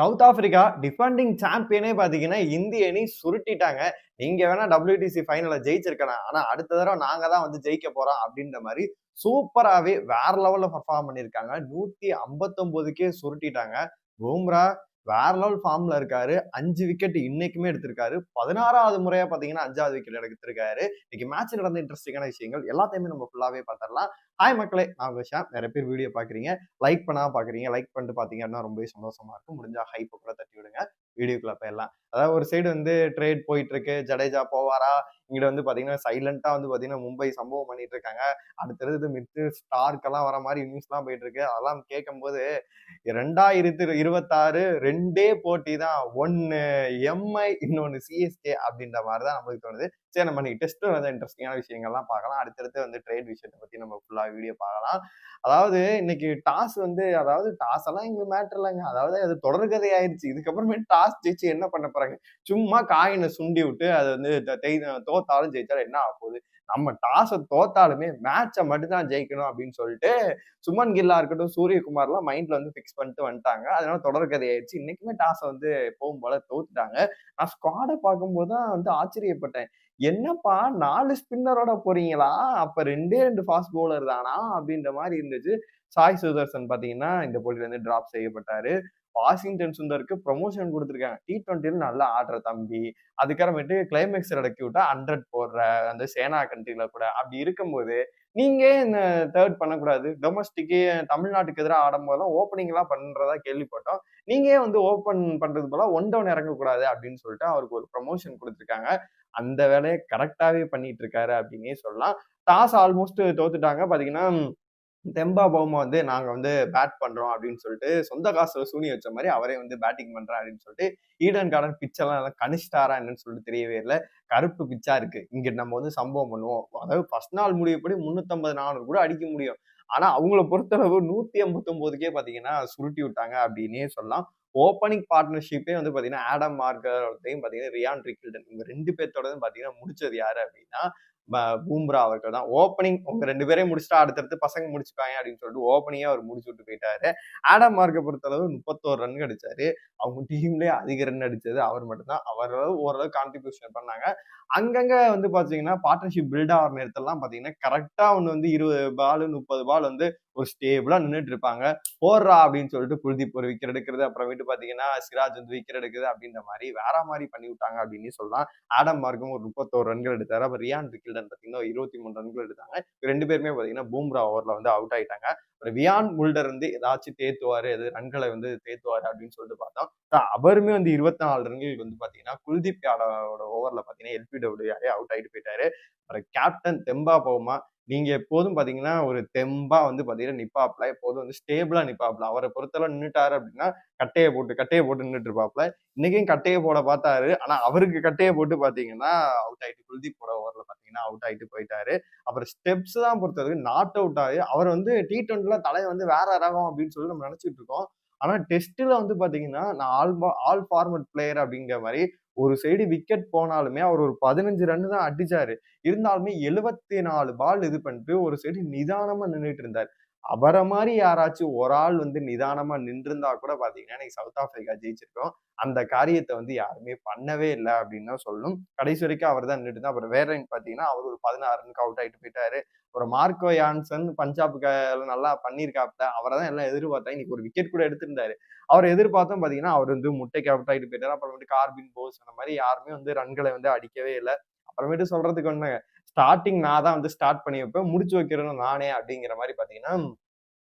South Africa defending சாம்பியனே பார்த்தீங்கன்னா இந்திய அணி சுருட்டிட்டாங்க. நீங்கள் வேணால் டபிள்யூடிசி ஃபைனலை ஜெயிச்சிருக்கலாம் ஆனால் அடுத்த தடவை நாங்கள் தான் வந்து ஜெயிக்க போகிறோம் அப்படின்ற மாதிரி சூப்பராகவே வேற லெவலில் பர்ஃபார்ம் பண்ணியிருக்காங்க. நூற்றி ஐம்பத்தொம்போதுக்கே சுருட்டிட்டாங்க. பூம்ரா வேற லெவல் ஃபார்ம்ல இருக்காரு. அஞ்சு விக்கெட் இன்னைக்குமே எடுத்திருக்காரு. பதினாறாவது முறையா பாத்தீங்கன்னா அஞ்சாவது விக்கெட் எடுத்திருக்காரு. இன்னைக்கு மேட்ச் நடந்த இன்ட்ரெஸ்டிங்கான விஷயங்கள் எல்லாத்தையுமே நம்ம ஃபுல்லாவே பார்த்துடலாம். ஹாய் மக்களே நான் விஷா நிறைய பேர் வீடியோ பாக்குறீங்க லைக் பண்ணா பாக்குறீங்க லைக் பண்ணிட்டு பாத்தீங்கன்னா ரொம்பவே சந்தோஷமா இருக்கும். முடிஞ்சா ஹைப்பை கூட தட்டி விடுங்க வீடியோக்குள்ள போயிடலாம். அதாவது ஒரு சைடு வந்து ட்ரேட் போயிட்டு இருக்கு. ஜடேஜா போவாரா? இங்கிட்ட வந்து பாத்தீங்கன்னா சைலண்டா வந்து பாத்தீங்கன்னா மும்பை சம்பவம் பண்ணிட்டு இருக்காங்க அடுத்தடுத்து மித்து ஸ்டார்க்கெல்லாம் வர மாதிரி நியூஸ்லாம் போயிட்டு இருக்கு அதெல்லாம் கேட்கும்போது ரெண்டாயிரத்தி இருபத்தாறு ரெண்டே போட்டி தான். ஒன்னு எம்ஐ இன்னொன்னு சிஎஸ்கே அப்படின்ற மாதிரி தான் நம்மளுக்கு தோணுது. சரி நம்ம இன்னைக்கு டெஸ்ட் வந்து இன்ட்ரெஸ்டிங்கான விஷயங்கள்லாம் பார்க்கலாம். அடுத்தடுத்து வந்து ட்ரேட் விஷயத்தை பத்தி நம்ம ஃபுல்லா வீடியோ பார்க்கலாம். அதாவது இன்னைக்கு டாஸ் வந்து அதாவது டாஸ் எல்லாம் எங்களுக்கு மேட்டர் இல்லைங்க. அதாவது அது தொடர்கதை ஆயிடுச்சு இதுக்கப்புறமே டாஸ் ஜெயிச்சு என்ன பண்ண போறாங்க? சும்மா காயினை சுண்டி விட்டு அது வந்து தோ தோத்தாலும் ஜெயிச்சாலும் என்ன ஆக போகுது நம்ம டாஸை தோத்தாலுமே மேட்சை மட்டும் தான் ஜெயிக்கணும் அப்படின்னு சொல்லிட்டு சுமன் கில்லா இருக்கட்டும் சூரியகுமார்லாம் மைண்ட்ல வந்து ஃபிக்ஸ் பண்ணிட்டு வந்துட்டாங்க. அதனால தொடர்கதை ஆயிடுச்சு இன்னைக்குமே டாஸை வந்து போகும் போல தோத்துட்டாங்க. நான் ஸ்குவாடை பார்க்கும்போது தான் வந்து ஆச்சரியப்பட்டேன். என்னப்பா நாலு ஸ்பின்னரோட போறீங்களா? அப்ப ரெண்டே ரெண்டு ஃபாஸ்ட் பவுலர் தானா? அப்படின்ற மாதிரி இருந்துச்சு. சாய் சுதர்சன் பாத்தீங்கன்னா இந்த போட்டியில இருந்து டிராப் செய்யப்பட்டாரு. வாஷிங்டன் சுந்தருக்கு ப்ரொமோஷன் கொடுத்துருக்காங்க. டி டுவெண்ட்டில நல்லா ஆடுற தம்பி அதுக்கப்புறமேட்டு கிளைமேக்ஸ் அடக்கி விட்டா ஹண்ட்ரட் போடுற அந்த சேனா கண்ட்ரில கூட. அப்படி இருக்கும்போது நீங்க இந்த தேர்ட் பண்ணக்கூடாது? டொமஸ்டிக்கு தமிழ்நாட்டுக்கு எதிராக ஆடும் போதெல்லாம் ஓப்பனிங் பண்றதா கேள்விப்பட்டோம். நீங்க வந்து ஓப்பன் பண்றது போல ஒன் டவுன் இறங்கக்கூடாது அப்படின்னு சொல்லிட்டு அவருக்கு ஒரு ப்ரொமோஷன் கொடுத்துருக்காங்க. அந்த வேலையை கரெக்டாவே பண்ணிட்டு இருக்காரு அப்படின்னே சொல்லலாம். டாஸ் ஆல்மோஸ்ட் தோத்துட்டாங்க. பாத்தீங்கன்னா தெம்பா பவுமா வந்து நாங்கள் வந்து பேட் பண்ணுறோம் அப்படின்னு சொல்லிட்டு சொந்த காசில் சூனி வச்ச மாதிரி அவரே வந்து பேட்டிங் பண்ணுறா அப்படின்னு சொல்லிட்டு ஈடன் கார்டன் பிச்செல்லாம் எல்லாம் கணிச்சிட்டாரா என்னன்னு சொல்லிட்டு தெரியவே இல்லை. கருப்பு பிச்சா இருக்கு. இங்கே நம்ம வந்து சம்பவம் பண்ணுவோம். அதாவது ஃபர்ஸ்ட் நாள் முடிவுப்படி முந்நூற்றம்பது நானூறு கூட அடிக்க முடியும். ஆனால் அவங்கள பொறுத்தளவு நூற்றி ஐம்பத்தொம்போதுக்கே பார்த்தீங்கன்னா சுருட்டி விட்டாங்க அப்படின்னே சொல்லலாம். ஓப்பனிங் பார்ட்னர்ஷிப்பே வந்து பார்த்தீங்கன்னா ஆடம் மார்கரையும் பார்த்தீங்கன்னா ரியான் ரிக்கில்டன் இவங்க ரெண்டு பேர்த்தோட பார்த்தீங்கன்னா முடிச்சது யாரு அப்படின்னா பூம்ரா அவர்கள் தான். ஓப்பனிங் உங்க ரெண்டு பேரையும் முடிச்சுட்டா அடுத்தடுத்து பசங்க முடிச்சுக்காங்க அப்படின்னு சொல்லிட்டு ஓப்பனிங்கே அவர் முடிச்சு விட்டு போயிட்டாரு. ஆடம் மார்க்கை பொறுத்தளவு முப்பத்தோரு ரன் அடிச்சாரு. அவங்க டீம்லேயே அதிக ரன் அடிச்சது அவர் மட்டும்தான் அவர் ஓரளவு கான்ட்ரிபியூஷன் பண்ணாங்க. அங்கங்க வந்து பாத்தீங்கன்னா பார்ட்னர்ஷிப் பில்ட் ஆகிற நேரத்தெல்லாம் பாத்தீங்கன்னா கரெக்டா ஒன்று வந்து இருபது பால் முப்பது பால் வந்து ஒரு ஸ்டேபிளா நின்றுட்டு இருப்பாங்க. போடுறா அப்படின்னு சொல்லிட்டு குல்தீப் ஒரு விக்கெட் எடுக்கிறது அப்புறமேட்டு பாத்தீங்கன்னா சிராஜ் வந்து விக்கெட் எடுக்குது அப்படின்ற மாதிரி வேற மாதிரி பண்ணி விட்டாங்க அப்படின்னு சொல்லலாம். ஆடம் மார்க்கும் ஒரு முப்பத்தோரு ரன்கள் எடுத்தாரு. அப்புறம் ரியான் ரிக்கில்டன் பாத்தீங்கன்னா இருபத்தி மூணு ரன்கள் எடுத்தாங்க. ரெண்டு பேருமே பாத்தீங்கன்னா பூம்ரா ஓவர்ல வந்து அவுட் ஆயிட்டாங்க. அப்புறம் வியான் முல்டர் வந்து ஏதாச்சும் தேத்துவாரு எது ரன்களை வந்து தேத்துவாரு அப்படின்னு சொல்லிட்டு பார்த்தோம். அவருமே வந்து இருபத்தி நாலு ரன்களுக்கு வந்து பாத்தீங்கன்னா குல்தீப் யாடவோட ஓவர்ல பாத்தீங்கன்னா எல்பிடபிள்யூ அவுட் ஆயிட்டு போயிட்டாரு. அப்புறம் கேப்டன் தெம்பா போமா நீங்கள் எப்போதும் பார்த்தீங்கன்னா ஒரு தெம்பாக வந்து பார்த்தீங்கன்னா நிப்பாப்ல எப்போதும் வந்து ஸ்டேபிளாக நிப்பாப்ல. அவரை பொறுத்தளவு நின்றுட்டாரு அப்படின்னா கட்டையை போட்டு கட்டையை போட்டு நின்றுட்டு இருப்பாப்ல இன்னைக்கும் கட்டையை போட பார்த்தாரு ஆனால் அவருக்கு கட்டையை போட்டு பார்த்தீங்கன்னா அவுட் ஆகிட்டு குல்தீப் போட ஓவரில் பார்த்தீங்கன்னா அவுட் ஆகிட்டு போயிட்டாரு. அப்புறம் ஸ்டெப்ஸ் தான் பொறுத்தவரைக்கும் நாட் அவுட் ஆகி அவர் வந்து டி ட்வெண்ட்டில தலையை வந்து வேற ரகம் அப்படின்னு சொல்லி நம்ம நினச்சிட்டு இருக்கோம். ஆனா டெஸ்ட்ல வந்து பாத்தீங்கன்னா நான் ஆல் ஆல் ஃபார்மட் பிளேயர் அப்படிங்கிற மாதிரி ஒரு சைடு விக்கெட் போனாலுமே அவர் ஒரு பதினஞ்சு ரன் தான் அடிச்சாரு. இருந்தாலுமே எழுபத்தி நாலு பால் இது பண்ணிட்டு ஒரு சைடு நிதானமா நின்றுட்டு இருந்தார். அவரை மாதிரி யாராச்சும் ஒரு ஆள் வந்து நிதானமா நின்றுருந்தா கூட பாத்தீங்கன்னா இன்னைக்கு சவுத் ஆப்பிரிக்கா ஜெயிச்சிருக்கோம். அந்த காரியத்தை வந்து யாருமே பண்ணவே இல்லை அப்படின்னு தான் சொல்லணும். கடைசி வரைக்கும் அவர் தான் நின்றுட்டு அப்புறம் வேற பாத்தீங்கன்னா அவர் ஒரு பதினாறு ரன்க்கு அவுட் ஆயிட்டு போயிட்டாரு. அப்புறம் மார்க்கோ யான்சன் பஞ்சாபுக்கு நல்லா பண்ணியிருக்காப்ல அவரை தான் எல்லாம் எதிர்பார்த்தா இன்னைக்கு ஒரு விக்கெட் கூட எடுத்திருந்தாரு. அவர் எதிர்பார்த்தோம் பாத்தீங்கன்னா அவர் வந்து முட்டைக்கு அவுட் ஆயிட்டு போயிட்டாரு. அப்புறமேட்டு கார்பின் போஸ் அந்த மாதிரி யாருமே வந்து ரன்களை வந்து அடிக்கவே இல்லை. அப்புறமேட்டு சொல்றதுக்கு ஒண்ணு ஸ்டார்டிங் நான் தான் வந்து ஸ்டார்ட் பண்ணி வைப்பேன் முடிச்சு வைக்கிறேன்னு நானே அப்படிங்கிற மாதிரி பார்த்தீங்கன்னா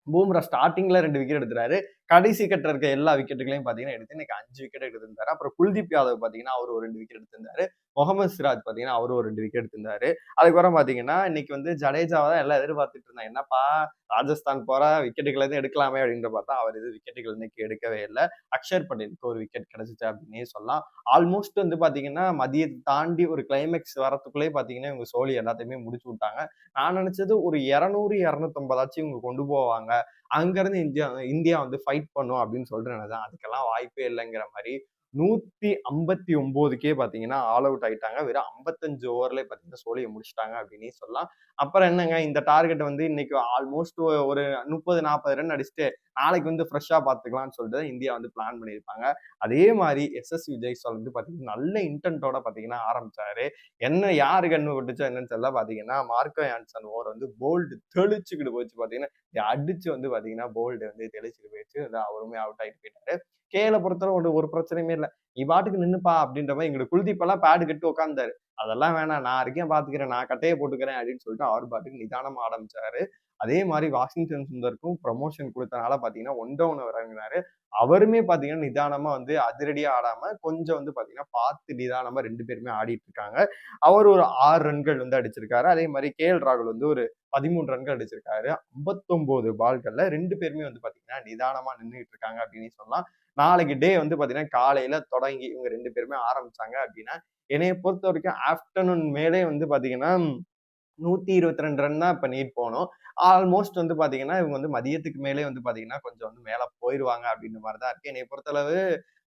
பூம்ரா ஸ்டார்டிங்கில் ரெண்டு விக்கெட் எடுத்துறாரு கடைசி கட்ட இருக்க எல்லா விக்கெட்டுகளையும் பாத்தீங்கன்னா எடுத்து இன்னைக்கு அஞ்சு விக்கெட் எடுத்திருந்தாரு. அப்புறம் குல்தீப் யாதவ் பாத்தீங்கன்னா அவர் ஒரு ரெண்டு விக்கெட் எடுத்திருந்தாரு. முகமது சிராஜ் பாத்தீங்கன்னா அவரும் ஒரு ரெண்டு விக்கெட் எடுத்திருந்தாரு. அதுக்கப்புறம் பாத்தீங்கன்னா இன்னைக்கு வந்து ஜடேஜாவை தான் எல்லாம் எதிர்பார்த்துட்டு இருந்தாங்க. என்னப்பா ராஜஸ்தான் போற விக்கெட்டுகள் எதுவும் எடுக்கலாமே அப்படின்ற பார்த்தா அவர் எதுவும் விக்கெட்டுகள் இன்னைக்கு எடுக்கவே இல்லை. அக்ஷர் பட்டேலுக்கு ஒரு விக்கெட் கிடைச்சிச்சு அப்படின்னே சொல்லலாம். ஆல்மோஸ்ட் வந்து பாத்தீங்கன்னா மதியத்தை தாண்டி ஒரு கிளைமேக்ஸ் வரத்துக்குள்ளே பாத்தீங்கன்னா இவங்க சோழி எல்லாத்தையுமே முடிச்சு விட்டாங்க. நான் நினைச்சது ஒரு இரநூறு இரநூத்தம்பதாச்சும் இவங்க கொண்டு போவாங்க. அங்கேருந்து இந்தியா இந்தியா வந்து ஃபைட் பண்ணும் அப்படின்னு சொல்லிட்டு தான் அதுக்கெல்லாம் வாய்ப்பே இல்லைங்கிற மாதிரி நூத்தி ஐம்பத்தி ஒன்பதுக்கே பாத்தீங்கன்னா ஆல் அவுட் ஆயிட்டாங்க. வெறும் ஐம்பத்தஞ்சு ஓவர்ல பாத்தீங்கன்னா சோழியை முடிச்சிட்டாங்க அப்படின்னு சொல்லலாம். அப்புறம் என்னங்க இந்த டார்கெட் வந்து இன்னைக்கு ஆல்மோஸ்ட் ஒரு முப்பது நாற்பது ரன் அடிச்சுட்டு நாளைக்கு வந்து ஃப்ரெஷ்ஷாக பார்த்துக்கலாம்னு சொல்லிட்டு இந்தியா வந்து பிளான் பண்ணியிருப்பாங்க. அதே மாதிரி எஸ்எஸ் விஜய் விஜய்சால் வந்து பார்த்தீங்கன்னா நல்ல இன்டென்ட்டோட பார்த்தீங்கன்னா ஆரம்பிச்சாரு. என்ன யாரு கண்ணு விட்டுச்சோ என்னன்னு சொல்ல பார்த்தீங்கன்னா மார்க்கோ ஆன்சன் ஓவர் வந்து போல்டு தெளிச்சுக்கிட்டு போச்சு. பார்த்தீங்கன்னா அடிச்சு வந்து பார்த்தீங்கன்னா போல்டு வந்து தெளிச்சுட்டு போயிடுச்சு. அவருமே அவுட் ஆகிட்டு போயிட்டாரு. கேல பொறுத்தவரை ஒரு ஒரு பிரச்சனையுமே இல்லை. நீ பாட்டுக்கு நின்னுப்பா அப்படின்ற மாதிரி எங்களுக்கு குல்தீப் எல்லாம் பேடு கட்டு உட்காந்தாரு அதெல்லாம் வேணாம். நான் இருக்கேன் பாத்துக்கிறேன். நான் கட்டையை போட்டுக்கிறேன் அப்படின்னு சொல்லிட்டு அவர் பாட்டுக்கு நிதானம் ஆரம்பிச்சாரு. அதே மாதிரி வாஷிங்டன் சுந்தருக்கும் ப்ரமோஷன் கொடுத்தனால பாத்தீங்கன்னா ஒன் டவுன் இறங்கினாரு. அவருமே பார்த்தீங்கன்னா நிதானமா வந்து அதிரடியா ஆடாம கொஞ்சம் வந்து பார்த்தீங்கன்னா பார்த்து நிதானமா ரெண்டு பேருமே ஆடிட்டு இருக்காங்க. அவர் ஒரு ஆறு ரன்கள் வந்து அடிச்சிருக்காரு. அதே மாதிரி கே எல் ராகுல் வந்து ஒரு பதிமூணு ரன்கள் அடிச்சிருக்காரு. ஐம்பத்தொன்பது பால்கள்ல ரெண்டு பேருமே வந்து பார்த்தீங்கன்னா நிதானமா நின்றுட்டு இருக்காங்க அப்படின்னு சொல்லலாம். நாளைக்கு டே வந்து பார்த்தீங்கன்னா காலையில தொடங்கி இவங்க ரெண்டு பேருமே ஆரம்பிச்சாங்க அப்படின்னா என்னைய பொறுத்த வரைக்கும் ஆஃப்டர்நூன் மேலே வந்து பார்த்தீங்கன்னா நூத்தி இருபத்தி ரெண்டு ரன் தான் இப்ப நீட் போனோம். ஆல்மோஸ்ட் வந்து பார்த்தீங்கன்னா இவங்க வந்து மதியத்துக்கு மேலே வந்து பார்த்தீங்கன்னா கொஞ்சம் வந்து மேலே போயிடுவாங்க அப்படின்ற மாதிரி தான் இருக்கு. என்னை பொறுத்தளவு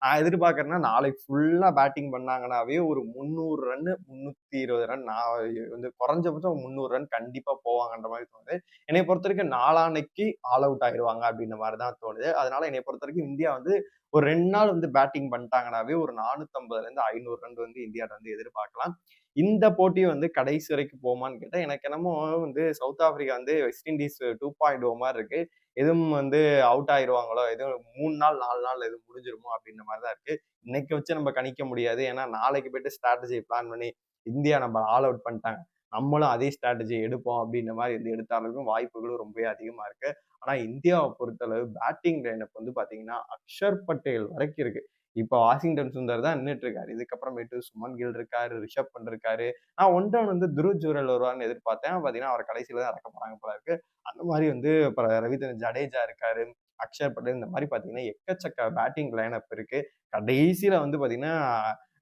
நான் எதிர்பார்க்குறேன்னா நாளைக்கு ஃபுல்லாக பேட்டிங் பண்ணாங்கன்னாவே ஒரு முந்நூறு ரன் முந்நூற்றி இருபது ரன் நான் வந்து குறைஞ்சபட்சம் முந்நூறு ரன் கண்டிப்பாக போவாங்கன்ற மாதிரி தோணுது. என்னை பொறுத்த வரைக்கும் நாளானைக்கு ஆல் அவுட் ஆயிடுவாங்க அப்படின்ற மாதிரி தான் தோணுது. அதனால என்னை பொறுத்த வரைக்கும் இந்தியா வந்து ஒரு ரெண்டு நாள் வந்து பேட்டிங் பண்ணிட்டாங்கனாவே ஒரு நானூற்றம்பதுலேருந்து ஐநூறு ரன் வந்து இந்தியாவில் வந்து எதிர்பார்க்கலாம். இந்த போட்டி வந்து கடைசி வரைக்கும் போமான்னு கேட்டால் எனக்கு என்னமோ வந்து சவுத் ஆப்பிரிக்கா வந்து West Indies two point O மாதிரி இருக்கு. எதுவும் வந்து அவுட் ஆயிடுவாங்களோ எதுவும் மூணு நாள் நாலு நாள் எதுவும் முடிஞ்சிருமோ அப்படின்ற மாதிரி தான் இருக்கு. இன்னைக்கு வச்சு நம்ம கணிக்க முடியாது. ஏன்னா நாளைக்கு போயிட்டு ஸ்ட்ராட்டஜி பிளான் பண்ணி இந்தியா நம்ம ஆல் அவுட் பண்ணிட்டாங்க. நம்மளும் அதே ஸ்ட்ராட்டஜி எடுப்போம் அப்படின்ற மாதிரி வந்து எடுத்தாலும் வாய்ப்புகளும் ரொம்பவே அதிகமா இருக்கு. ஆனா இந்தியாவை பொறுத்தளவு பேட்டிங் லைனப் வந்து பாத்தீங்கன்னா அக்ஷர் பட்டேல் வரைக்கும் இருக்கு. இப்போ வாஷிங்டன் சுந்தர் தான் நின்றுட்டு இருக்காரு இதுக்கப்புறமேட்டு சுமன் கில் இருக்காரு ரிஷப் பண்ட் இருக்காரு. நான் ஒன் டவுன் வந்து துருவ் ஜூரல் வருவான்னு எதிர்பார்த்தேன். பார்த்தீங்கன்னா அவர் கடைசியில தான் இறக்க போறாங்க போல இருக்கு. அந்த மாதிரி வந்து ரவீந்திரன் ஜடேஜா இருக்காரு அக்ஷர் பட்டேல் இந்த மாதிரி பார்த்தீங்கன்னா எக்கச்சக்க பேட்டிங் லைனப் இருக்கு. கடைசியில வந்து பார்த்தீங்கன்னா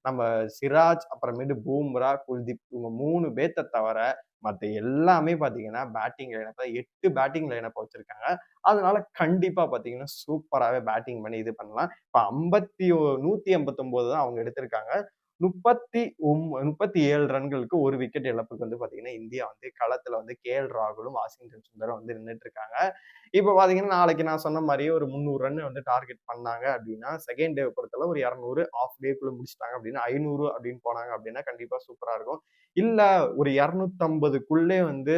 நம்ம சிராஜ் அப்புறமேட்டு பூம்ரா குல்தீப் இவங்க மூணு பேர்த்த தவிர மற்ற எல்லாமே பார்த்தீங்கன்னா பேட்டிங் லைனப்பை எட்டு பேட்டிங் லைனப்பை வச்சிருக்காங்க. அதனால கண்டிப்பா பார்த்தீங்கன்னா சூப்பராகவே பேட்டிங் பண்ணி இது பண்ணலாம். இப்போ ஐம்பத்தி நூத்தி ஐம்பத்தொம்போது தான் அவங்க எடுத்திருக்காங்க. முப்பத்தி ஒம் முப்பத்தி ஏழு ரன்களுக்கு ஒரு விக்கெட் இழப்புக்கு வந்து பாத்தீங்கன்னா இந்தியா வந்து களத்துல வந்து கே எல் ராகுலும் வாஷிங்டன் சுந்தரம் வந்து நின்றுட்டு இருக்காங்க. இப்போ பாத்தீங்கன்னா நாளைக்கு நான் சொன்ன மாதிரியே ஒரு முந்நூறு ரன் வந்து டார்கெட் பண்ணாங்க அப்படின்னா செகண்ட் டே பொறுத்தல ஒரு இரநூறு ஆஃப் டேக்குள்ள முடிச்சிட்டாங்க அப்படின்னா ஐநூறு அப்படின்னு போனாங்க அப்படின்னா கண்டிப்பா சூப்பரா இருக்கும். இல்ல ஒரு இரநூத்தம்பதுக்குள்ளே வந்து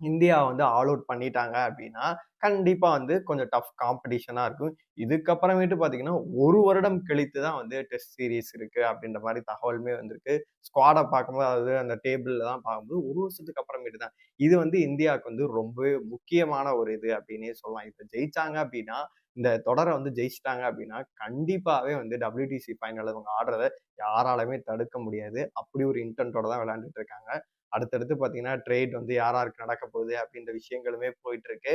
இந்தியா வந்து ஆல் அவுட் பண்ணிட்டாங்க அப்படின்னா கண்டிப்பாக வந்து கொஞ்சம் டஃப் காம்படிஷனாக இருக்கும். இதுக்கப்புறமேட்டு பார்த்தீங்கன்னா ஒரு வருடம் கழித்து தான் வந்து டெஸ்ட் சீரீஸ் இருக்குது அப்படின்ற மாதிரி தகவலுமே வந்திருக்கு. ஸ்குவாடை பார்க்கும்போது அதாவது அந்த டேபிளில் தான் பார்க்கும்போது ஒரு வருஷத்துக்கு அப்புறமேட்டு தான். இது வந்து இந்தியாவுக்கு வந்து ரொம்பவே முக்கியமான ஒரு இது அப்படின்னே சொல்லலாம். இப்போ ஜெயிச்சாங்க அப்படின்னா இந்த தொடரை வந்து ஜெயிச்சிட்டாங்க அப்படின்னா கண்டிப்பாகவே வந்து டபிள்யூடிசி ஃபைனல் அவங்க ஆடுறத யாராலுமே தடுக்க முடியாது. அப்படி ஒரு இன்டென்ட்டோட தான் விளையாண்டுட்டு இருக்காங்க. அடுத்தடுத்து பார்த்தீங்கன்னா ட்ரேட் வந்து யார் யாருக்கு நடக்க போகுது அப்படின்ற விஷயங்களுமே போயிட்டு இருக்கு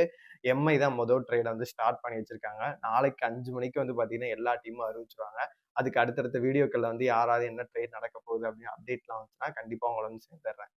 எம்ஐ தான் மொதல் ட்ரேடை வந்து ஸ்டார்ட் பண்ணி வச்சிருக்காங்க. நாளைக்கு அஞ்சு மணிக்கு வந்து பார்த்தீங்கன்னா எல்லா டீமும் அறிவிச்சிருவாங்க. அதுக்கு அடுத்தடுத்த வீடியோக்களில் வந்து யாராவது என்ன ட்ரேட் நடக்க போகுது அப்படின்னு அப்டேட்லாம் வந்துச்சுன்னா கண்டிப்பாக உங்களை வந்து சேர்ந்துடுறேன்